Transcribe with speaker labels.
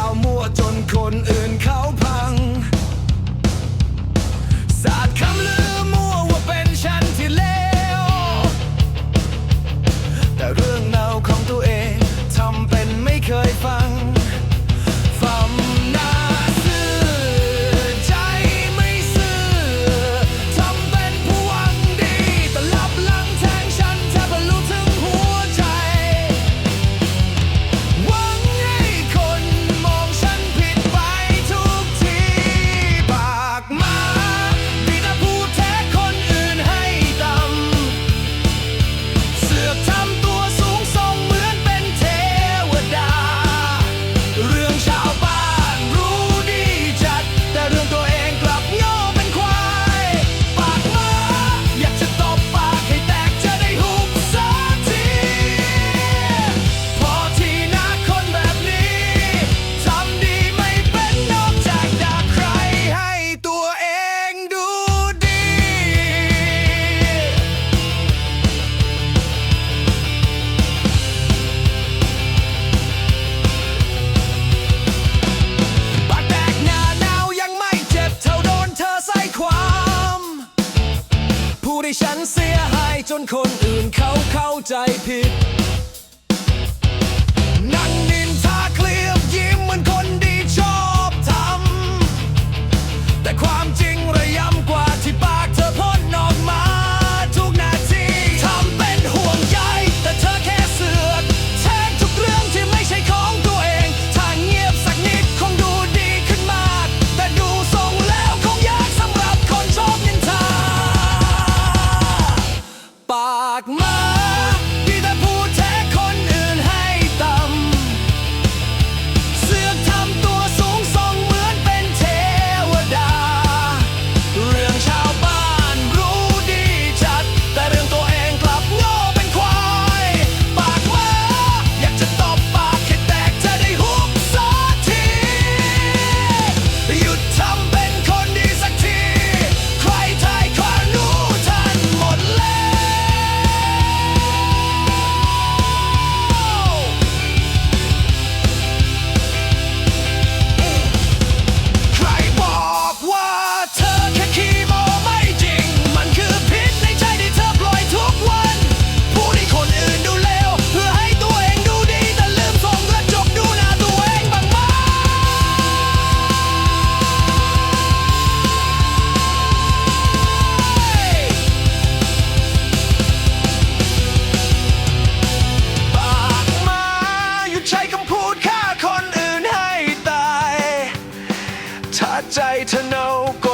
Speaker 1: าวมั่วจนคนอื่นเขา ผู้ให้ฉันเสียหายจนคนอื่นเขาเข้าใจผิด นั่น More. I don't know.